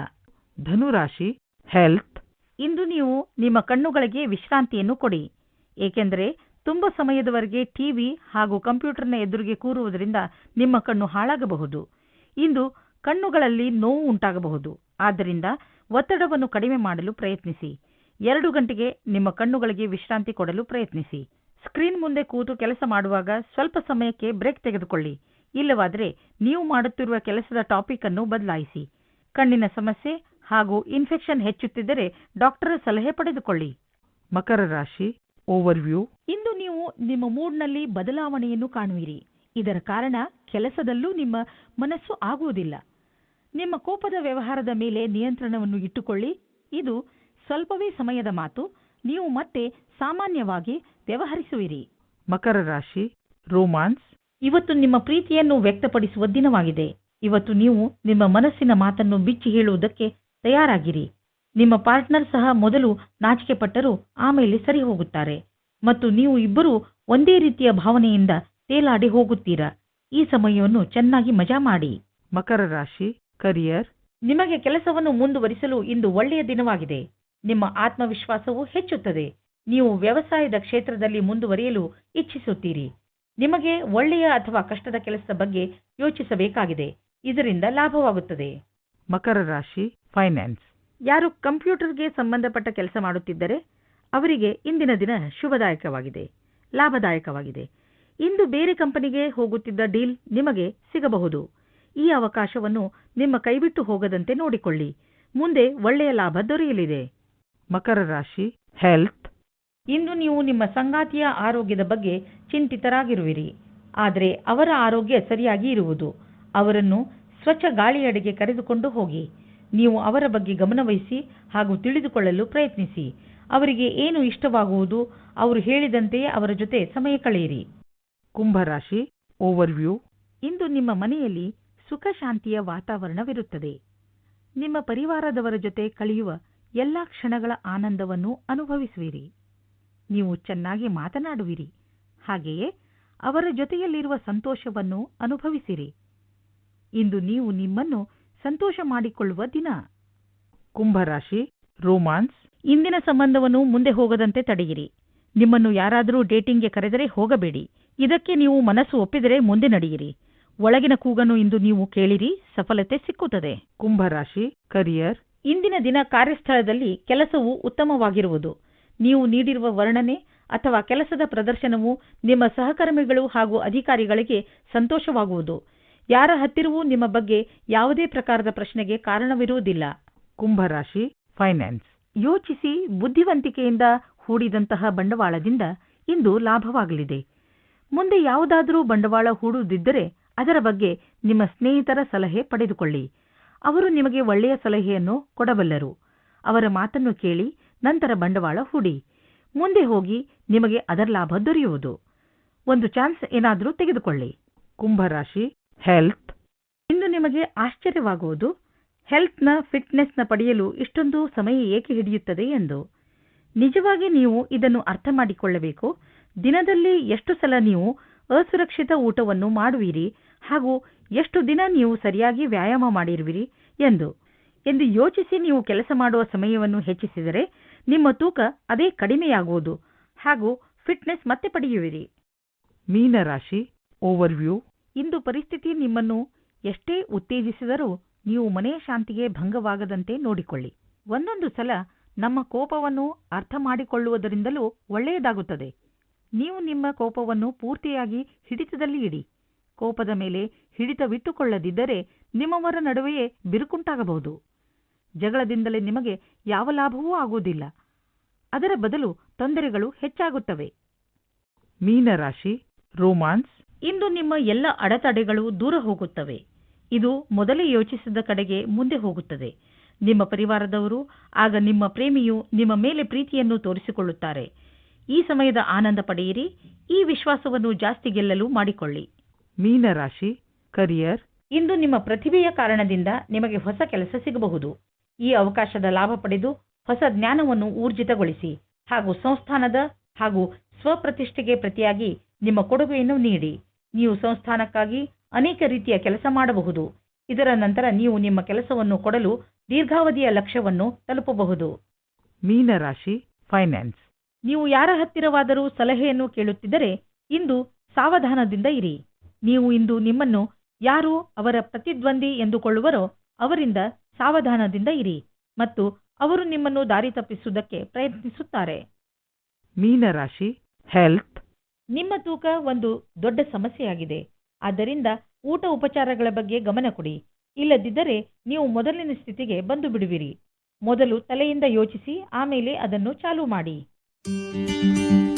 ಧನುರಾಶಿ ಹೆಲ್ತ್ ಇಂದು ನೀವು ನಿಮ್ಮ ಕಣ್ಣುಗಳಿಗೆ ವಿಶ್ರಾಂತಿಯನ್ನು ಕೊಡಿ. ಏಕೆಂದರೆ ತುಂಬ ಸಮಯದವರೆಗೆ ಟಿವಿ ಹಾಗೂ ಕಂಪ್ಯೂಟರ್ನ ಎದುರಿಗೆ ಕೂರುವುದರಿಂದ ನಿಮ್ಮ ಕಣ್ಣು ಹಾಳಾಗಬಹುದು. ಇಂದು ಕಣ್ಣುಗಳಲ್ಲಿ ನೋವು ಉಂಟಾಗಬಹುದು. ಆದ್ದರಿಂದ ಒತ್ತಡವನ್ನು ಕಡಿಮೆ ಮಾಡಲು ಪ್ರಯತ್ನಿಸಿ. ಎರಡು ಗಂಟೆಗೆ ನಿಮ್ಮ ಕಣ್ಣುಗಳಿಗೆ ವಿಶ್ರಾಂತಿ ಕೊಡಲು ಪ್ರಯತ್ನಿಸಿ. ಸ್ಕ್ರೀನ್ ಮುಂದೆ ಕೂತು ಕೆಲಸ ಮಾಡುವಾಗ ಸ್ವಲ್ಪ ಸಮಯಕ್ಕೆ ಬ್ರೇಕ್ ತೆಗೆದುಕೊಳ್ಳಿ. ಇಲ್ಲವಾದರೆ ನೀವು ಮಾಡುತ್ತಿರುವ ಕೆಲಸದ ಟಾಪಿಕ್ ಅನ್ನು ಬದಲಾಯಿಸಿ. ಕಣ್ಣಿನ ಸಮಸ್ಯೆ ಹಾಗೂ ಇನ್ಫೆಕ್ಷನ್ ಹೆಚ್ಚುತ್ತಿದ್ದರೆ ಡಾಕ್ಟರ್ ಸಲಹೆ ಪಡೆದುಕೊಳ್ಳಿ. ಮಕರ ರಾಶಿ, ಓವರ್ವ್ಯೂ. ಇಂದು ನೀವು ನಿಮ್ಮ ಮೂಡ್ನಲ್ಲಿ ಬದಲಾವಣೆಯನ್ನು ಕಾಣುವಿರಿ. ಇದರ ಕಾರಣ ಕೆಲಸದಲ್ಲೂ ನಿಮ್ಮ ಮನಸ್ಸು ಆಗುವುದಿಲ್ಲ. ನಿಮ್ಮ ಕೋಪದ ವ್ಯವಹಾರದ ಮೇಲೆ ನಿಯಂತ್ರಣವನ್ನು ಇಟ್ಟುಕೊಳ್ಳಿ. ಇದು ಸ್ವಲ್ಪವೇ ಸಮಯದ ಮಾತು. ನೀವು ಮತ್ತೆ ಸಾಮಾನ್ಯವಾಗಿ ವ್ಯವಹರಿಸುವಿರಿ. ಮಕರ ರಾಶಿ ರೋಮಾನ್ಸ್. ಇವತ್ತು ನಿಮ್ಮ ಪ್ರೀತಿಯನ್ನು ವ್ಯಕ್ತಪಡಿಸುವ ದಿನವಾಗಿದೆ. ಇವತ್ತು ನೀವು ನಿಮ್ಮ ಮನಸ್ಸಿನ ಮಾತನ್ನು ಬಿಚ್ಚಿ ಹೇಳುವುದಕ್ಕೆ ತಯಾರಾಗಿರಿ. ನಿಮ್ಮ ಪಾರ್ಟ್ನರ್ ಸಹ ಮೊದಲು ನಾಚಿಕೆ ಪಟ್ಟರೂ ಆಮೇಲೆ ಸರಿ ಹೋಗುತ್ತಾರೆ ಮತ್ತು ನೀವು ಇಬ್ಬರೂ ಒಂದೇ ರೀತಿಯ ಭಾವನೆಯಿಂದ ತೇಲಾಡಿ ಹೋಗುತ್ತೀರಾ? ಈ ಸಮಯವನ್ನು ಚೆನ್ನಾಗಿ ಮಜಾ ಮಾಡಿ. ಮಕರ ರಾಶಿ ಕರಿಯರ್ ನಿಮಗೆ ಕೆಲಸವನ್ನು ಮುಂದುವರಿಸಲು ಇಂದು ಒಳ್ಳೆಯ ದಿನವಾಗಿದೆ. ನಿಮ್ಮ ಆತ್ಮವಿಶ್ವಾಸವು ಹೆಚ್ಚುತ್ತದೆ. ನೀವು ವ್ಯವಸಾಯದ ಕ್ಷೇತ್ರದಲ್ಲಿ ಮುಂದುವರಿಯಲು ಇಚ್ಛಿಸುತ್ತೀರಿ. ನಿಮಗೆ ಒಳ್ಳೆಯ ಅಥವಾ ಕಷ್ಟದ ಕೆಲಸದ ಬಗ್ಗೆ ಯೋಚಿಸಬೇಕಾಗಿದೆ. ಇದರಿಂದ ಲಾಭವಾಗುತ್ತದೆ. ಮಕರ ರಾಶಿ ಫೈನಾನ್ಸ್ ಯಾರು ಕಂಪ್ಯೂಟರ್ಗೆ ಸಂಬಂಧಪಟ್ಟ ಕೆಲಸ ಮಾಡುತ್ತಿದ್ದರೆ ಅವರಿಗೆ ಇಂದಿನ ದಿನ ಶುಭದಾಯಕವಾಗಿದೆ ಲಾಭದಾಯಕವಾಗಿದೆ. ಇಂದು ಬೇರೆ ಕಂಪನಿಗೆ ಹೋಗುತ್ತಿದ್ದ ಡೀಲ್ ನಿಮಗೆ ಸಿಗಬಹುದು. ಈ ಅವಕಾಶವನ್ನು ನಿಮ್ಮ ಕೈಬಿಟ್ಟು ಹೋಗದಂತೆ ನೋಡಿಕೊಳ್ಳಿ. ಮುಂದೆ ಒಳ್ಳೆಯ ಲಾಭ ದೊರೆಯಲಿದೆ. ಮಕರ ರಾಶಿ ಹೆಲ್ತ್ ಇಂದು ನೀವು ನಿಮ್ಮ ಸಂಗಾತಿಯ ಆರೋಗ್ಯದ ಬಗ್ಗೆ ಚಿಂತಿತರಾಗಿರುವಿರಿ. ಆದರೆ ಅವರ ಆರೋಗ್ಯ ಸರಿಯಾಗಿ ಇರುವುದು. ಅವರನ್ನು ಸ್ವಚ್ಛ ಗಾಳಿಯಡೆಗೆ ಕರೆದುಕೊಂಡು ಹೋಗಿ. ನೀವು ಅವರ ಬಗ್ಗೆ ಗಮನವಹಿಸಿ ಹಾಗೂ ತಿಳಿದುಕೊಳ್ಳಲು ಪ್ರಯತ್ನಿಸಿ. ಅವರಿಗೆ ಏನು ಇಷ್ಟವಾಗುವುದು ಅವರು ಹೇಳಿದಂತೆಯೇ ಅವರ ಜೊತೆ ಸಮಯ ಕಳೆಯಿರಿ. ಕುಂಭರಾಶಿ ಓವರ್ವ್ಯೂ ಇಂದು ನಿಮ್ಮ ಮನೆಯಲ್ಲಿ ಸುಖ ಶಾಂತಿಯ ವಾತಾವರಣವಿರುತ್ತದೆ. ನಿಮ್ಮ ಪರಿವಾರದವರ ಜೊತೆ ಕಳೆಯುವ ಎಲ್ಲಾ ಕ್ಷಣಗಳ ಆನಂದವನ್ನು ಅನುಭವಿಸುವಿರಿ. ನೀವು ಚೆನ್ನಾಗಿ ಮಾತನಾಡುವಿರಿ. ಹಾಗೆಯೇ ಅವರ ಜೊತೆಯಲ್ಲಿರುವ ಸಂತೋಷವನ್ನು ಅನುಭವಿಸಿರಿ. ಇಂದು ನೀವು ನಿಮ್ಮನ್ನು ಸಂತೋಷ ಮಾಡಿಕೊಳ್ಳುವ ದಿನ. ಕುಂಭರಾಶಿ ರೋಮಾನ್ಸ್ ಇಂದಿನ ಸಂಬಂಧವನ್ನು ಮುಂದೆ ಹೋಗದಂತೆ ತಡೆಯಿರಿ. ನಿಮ್ಮನ್ನು ಯಾರಾದರೂ ಡೇಟಿಂಗ್ಗೆ ಕರೆದರೆ ಹೋಗಬೇಡಿ. ಇದಕ್ಕೆ ನೀವು ಮನಸ್ಸು ಒಪ್ಪಿದರೆ ಮುಂದೆ ನಡೆಯಿರಿ. ಒಳಗಿನ ಕೂಗನ್ನು ಇಂದು ನೀವು ಕೇಳಿರಿ ಸಫಲತೆ ಸಿಕ್ಕುತ್ತದೆ. ಕುಂಭರಾಶಿ ಕರಿಯರ್ ಇಂದಿನ ದಿನ ಕಾರ್ಯಸ್ಥಳದಲ್ಲಿ ಕೆಲಸವು ಉತ್ತಮವಾಗಿರುವುದು. ನೀವು ನೀಡಿರುವ ವರ್ಣನೆ ಅಥವಾ ಕೆಲಸದ ಪ್ರದರ್ಶನವು ನಿಮ್ಮ ಸಹಕರ್ಮಿಗಳು ಹಾಗೂ ಅಧಿಕಾರಿಗಳಿಗೆ ಸಂತೋಷವಾಗುವುದು. ಯಾರ ಹತ್ತಿರವೂ ನಿಮ್ಮ ಬಗ್ಗೆ ಯಾವುದೇ ಪ್ರಕಾರದ ಪ್ರಶ್ನೆಗೆ ಕಾರಣವಿರುವುದಿಲ್ಲ. ಕುಂಭರಾಶಿ ಫೈನಾನ್ಸ್ ಯೋಚಿಸಿ ಬುದ್ಧಿವಂತಿಕೆಯಿಂದ ಹೂಡಿದಂತಹ ಬಂಡವಾಳದಿಂದ ಇಂದು ಲಾಭವಾಗಲಿದೆ. ಮುಂದೆ ಯಾವುದಾದರೂ ಬಂಡವಾಳ ಹೂಡುವುದಿದ್ದರೆ ಅದರ ಬಗ್ಗೆ ನಿಮ್ಮ ಸ್ನೇಹಿತರ ಸಲಹೆ ಪಡೆದುಕೊಳ್ಳಿ. ಅವರು ನಿಮಗೆ ಒಳ್ಳೆಯ ಸಲಹೆಯನ್ನು ಕೊಡಬಲ್ಲರು. ಅವರ ಮಾತನ್ನು ಕೇಳಿ ನಂತರ ಬಂಡವಾಳ ಹೂಡಿ. ಮುಂದೆ ಹೋಗಿ ನಿಮಗೆ ಅದರ ಲಾಭ ದೊರೆಯುವುದು. ಒಂದು ಚಾನ್ಸ್ ಏನಾದರೂ ತೆಗೆದುಕೊಳ್ಳಿ. ಕುಂಭರಾಶಿ, ಹೆಲ್ತ್. ಇಂದು ನಿಮಗೆ ಆಶ್ಚರ್ಯವಾಗುವುದು. ಹೆಲ್ತ್ನ ಫಿಟ್ನೆಸ್ನ ಪಡೆಯಲು ಇಷ್ಟೊಂದು ಸಮಯ ಏಕೆ ಹಿಡಿಯುತ್ತದೆ ಎಂದು. ನಿಜವಾಗಿ ನೀವು ಇದನ್ನು ಅರ್ಥ ಮಾಡಿಕೊಳ್ಳಬೇಕು. ದಿನದಲ್ಲಿ ಎಷ್ಟು ಸಲ ನೀವು ಅಸುರಕ್ಷಿತ ಊಟವನ್ನು ಮಾಡುವಿರಿ ಹಾಗೂ ಎಷ್ಟು ದಿನ ನೀವು ಸರಿಯಾಗಿ ವ್ಯಾಯಾಮ ಮಾಡಿರುವಿರಿ ಎಂದು. ಎಂದು ಯೋಚಿಸಿ ನೀವು ಕೆಲಸ ಮಾಡುವ ಸಮಯವನ್ನು ಹೆಚ್ಚಿಸಿದರೆ ನಿಮ್ಮ ತೂಕ ಅದೇ ಕಡಿಮೆಯಾಗುವುದು ಹಾಗೂ ಫಿಟ್ನೆಸ್ ಮತ್ತೆ ಪಡೆಯುವಿರಿ. ಮೀನರಾಶಿ ಓವರ್ವ್ಯೂ. ಇಂದು ಪರಿಸ್ಥಿತಿ ನಿಮ್ಮನ್ನು ಎಷ್ಟೇ ಉತ್ತೇಜಿಸಿದರೂ ನೀವು ಮನೆಯ ಶಾಂತಿಗೆ ಭಂಗವಾಗದಂತೆ ನೋಡಿಕೊಳ್ಳಿ. ಒಂದೊಂದು ಸಲ ನಮ್ಮ ಕೋಪವನ್ನು ಅರ್ಥ ಮಾಡಿಕೊಳ್ಳುವುದರಿಂದಲೂ ಒಳ್ಳೆಯದಾಗುತ್ತದೆ. ನೀವು ನಿಮ್ಮ ಕೋಪವನ್ನು ಪೂರ್ತಿಯಾಗಿ ಹಿಡಿತದಲ್ಲಿ ಇಡಿ. ಕೋಪದ ಮೇಲೆ ಹಿಡಿತವಿಟ್ಟುಕೊಳ್ಳದಿದ್ದರೆ ನಿಮ್ಮವರ ನಡುವೆಯೇ ಬಿರುಕುಂಟಾಗಬಹುದು. ಜಗಳದಿಂದಲೇ ನಿಮಗೆ ಯಾವ ಲಾಭವೂ ಆಗುವುದಿಲ್ಲ. ಅದರ ಬದಲು ತೊಂದರೆಗಳು ಹೆಚ್ಚಾಗುತ್ತವೆ. ಮೀನರಾಶಿ ರೋಮಾನ್ಸ್. ಇಂದು ನಿಮ್ಮ ಎಲ್ಲ ಅಡೆತಡೆಗಳು ದೂರ ಹೋಗುತ್ತವೆ. ಇದು ಮೊದಲೇ ಯೋಚಿಸಿದ ಕಡೆಗೆ ಮುಂದೆ ಹೋಗುತ್ತದೆ. ನಿಮ್ಮ ಪರಿವಾರದವರು ಆಗ ನಿಮ್ಮ ಪ್ರೇಮಿಯು ನಿಮ್ಮ ಮೇಲೆ ಪ್ರೀತಿಯನ್ನು ತೋರಿಸಿಕೊಳ್ಳುತ್ತಾರೆ. ಈ ಸಮಯದ ಆನಂದ ಪಡೆಯಿರಿ ಈ ವಿಶ್ವಾಸವನ್ನು ಜಾಸ್ತಿ ಗೆಲ್ಲಲು ಮಾಡಿಕೊಳ್ಳಿ. ಮೀನರಾಶಿ ಕರಿಯರ್ ಇಂದು ನಿಮ್ಮ ಪ್ರತಿಭೆಯ ಕಾರಣದಿಂದ ನಿಮಗೆ ಹೊಸ ಕೆಲಸ ಸಿಗಬಹುದು. ಈ ಅವಕಾಶದ ಲಾಭ ಪಡೆದು ಹೊಸ ಜ್ಞಾನವನ್ನು ಊರ್ಜಿತಗೊಳಿಸಿ ಹಾಗೂ ಸಂಸ್ಥಾನದ ಹಾಗೂ ಸ್ವಪ್ರತಿಷ್ಠೆಗೆ ಪ್ರತಿಯಾಗಿ ನಿಮ್ಮ ಕೊಡುಗೆಯನ್ನು ನೀಡಿ. ನೀವು ಸಂಸ್ಥಾನಕ್ಕಾಗಿ ಅನೇಕ ರೀತಿಯ ಕೆಲಸ ಮಾಡಬಹುದು. ಇದರ ನಂತರ ನೀವು ನಿಮ್ಮ ಕೆಲಸವನ್ನು ಕೊಡಲು ದೀರ್ಘಾವಧಿಯ ಲಕ್ಷ್ಯವನ್ನು ತಲುಪಬಹುದು. ಮೀನರಾಶಿ ಫೈನಾನ್ಸ್ ನೀವು ಯಾರ ಹತ್ತಿರವಾದರೂ ಸಲಹೆಯನ್ನು ಕೇಳುತ್ತಿದ್ದರೆ ಇಂದು ಸಾವಧಾನದಿಂದ ಇರಿ. ನೀವು ಇಂದು ನಿಮ್ಮನ್ನು ಯಾರು ಅವರ ಪ್ರತಿದ್ವಂದಿ ಎಂದುಕೊಳ್ಳುವರೋ ಅವರಿಂದ ಸಾವಧಾನದಿಂದ ಇರಿ ಮತ್ತು ಅವರು ನಿಮ್ಮನ್ನು ದಾರಿ ತಪ್ಪಿಸುವುದಕ್ಕೆ ಪ್ರಯತ್ನಿಸುತ್ತಾರೆ. ಮೀನರಾಶಿ ಹೆಲ್ತ್ ನಿಮ್ಮ ತೂಕ ಒಂದು ದೊಡ್ಡ ಸಮಸ್ಯೆಯಾಗಿದೆ. ಆದ್ದರಿಂದ ಊಟ ಉಪಚಾರಗಳ ಬಗ್ಗೆ ಗಮನ ಕೊಡಿ. ಇಲ್ಲದಿದ್ದರೆ ನೀವು ಮೊದಲಿನ ಸ್ಥಿತಿಗೆ ಬಂದು ಬಿಡುವಿರಿ. ಮೊದಲು ತಲೆಯಿಂದ ಯೋಚಿಸಿ ಆಮೇಲೆ ಅದನ್ನು ಚಾಲೂ ಮಾಡಿ. Música